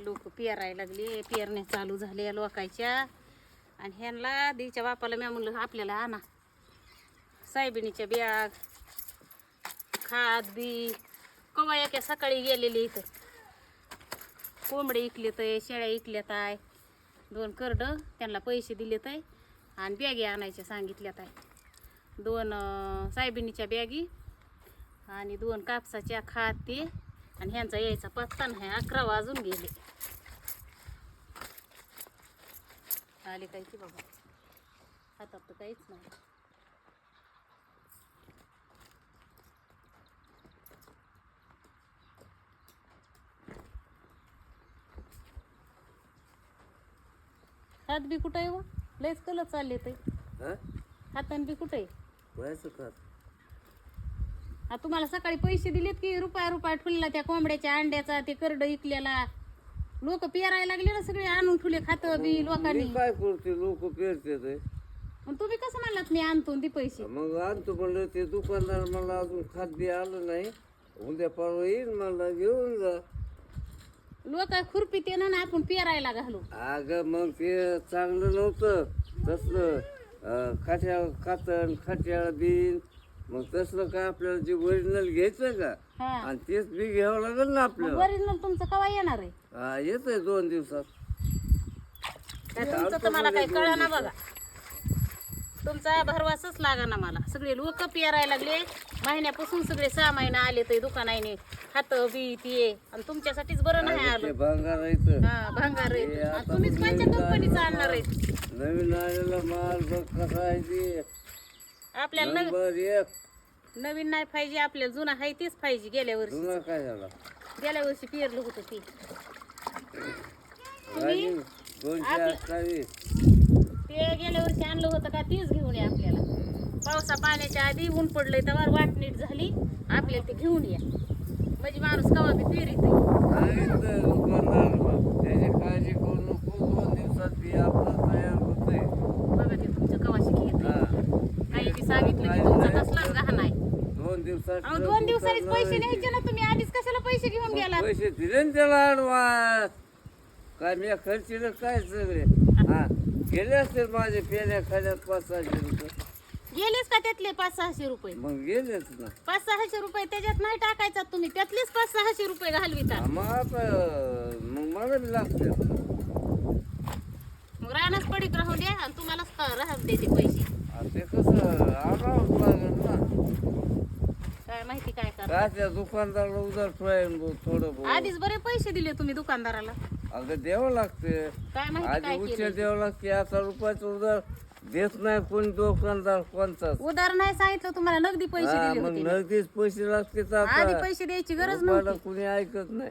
लोक पेरायला लागले. पेरण्या चालू झाले लोकायच्या आणि ह्यांना दीच्या बापाला मी म्हणलं आपल्याला आणा. सायबिणीच्या बॅग खाद बी. कवा एका सकाळी गेलेली इथं. कोंबडे इकलेत आहे शेळ्या इकल्यात आहे. दोन करड त्यांना पैसे दिलेत आहे. आणि बॅगी आणायच्या सांगितल्यात आहे. दोन अं, सायबिणीच्या बॅगी आणि दोन कापसाच्या खात आणि ह्यांचा यायचा पत्ता नाही अकरा वाजून गेले. आले काय की बाबा हातात तर काहीच नाही. हात बी कुठं आहे व लयच कलर चालले ते. हा? हातान बी कुठं आहे? आ तुम्हाला सकाळी पैसे दिलेत की रुपया रुपया ठुलला त्या कोंबड्याच्या अंड्याचा ते करड इकलेला. लोक पेरायला लागले ना सगळे आणून ठुले खातं बी लोकांनी मी काय करते लोक पेरते ते तुम्ही कसं म्हणलात मी आणतो ते पैसे? मग आणतो म्हणलं ते दुकानदार मला अजून बी आलं नाही. उद्या परवा येईल मला घेऊन जा. लोक खुरपी ते ना आपण पेरायला घालू. अगं मग ते चांगलं नव्हतं. तसलं अं, खाट्या खातण खाट्या बिन मग तसलं काय आपल्याला जे ओरिजिनल घ्यायचं का? हा. आणि तेच बी घ्यावं लागेल ना आपल्याला. ओरिजिनल तुमचं कवा येणार आहे? हा येतंय दोन दिवसात. काय तुमचं तर मला काही कळा ना बघा. तुमचा भरवासच लागा ना मला. सगळे लोक पेरायला लागले. महिन्यापासून सगळे सहा महिने आले ते दुकानाने खातं बी ते आणि तुमच्यासाठीच बरं नाही ते आलं. भांगार येतं हा भांगार आहे. आणि तुम्हीच कोणत्या कंपनीचा आणणार आहे? नवीन आलेला माल बघ कसा आहे ते. आपल्याला नवी- नंबर एक. नवीन नाही पाहिजे आपल्याला जुना आहे तेच पाहिजे गेल्या वर्षी. जुना काय झाला? गेल्या वर्षी पेरलं होतं ते. राजीव दोनशे अठ्ठावीस. ते गेल्या वर्षी आणलं होतं का तेच घेऊन या आपल्याला. पावसा पाण्याच्या आधी ऊन पडलंय तेव्हा वाट नीट झाली. आपल्याला ते घेऊन या. म्हणजे माणूस कवा बी पेरीत सांगितलं त्याची काळजी करू नको दोन दिवसात बी आपलं तयार होतंय बघा ते तुमचं कवाशी घेत हा काही बी सांगितलं की तुमचा कसलाच गहाण आहे दोन दिवसात अहो दोन दिवसांनीच पैसे न्यायचे ना तुम्ही. आधीच कशाला पैसे घेऊन गेला पैसे दिले ना त्याला ऍडव्हान्स काय मी खर्चिलं काय सगळे? हा गेले असतील माझे पेल्या खाण्यात पाच सहाशे रुपये. गेलेच का त्यातले पाच सहाशे रुपये? मग गेलेच ना. पाच सहाशे रुपये त्याच्यात नाही टाकायचा तुम्ही. त्यातलेच पाच सहाशे रुपये घालविता. मग आता मग मला बी लागते. मग राहणंच पडीक राहू द्या आणि तुम्हालाच राहत देते पैसे ते कसं आणावंच लागेल ना काय काय त्या दुकानदाराला उधार ठेवायला थोडं बहुत. आधीच बरे पैसे दिले तुम्ही दुकानदाराला. अगं द्यावं लागते. काय माहिती आधी काय उच्च केलं द्यावं लागते आता रुपयाचं उधार देत नाही कोणी दुकानदार कोणताच. उधार नाही सांगितलं तुम्हाला नगदी पैसे हा, दिले मग होते. नगदीच पैसे लागते तर आधी आता पैसे द्यायची गरज रुपयाला नव्हती. कुणी ऐकत नाही.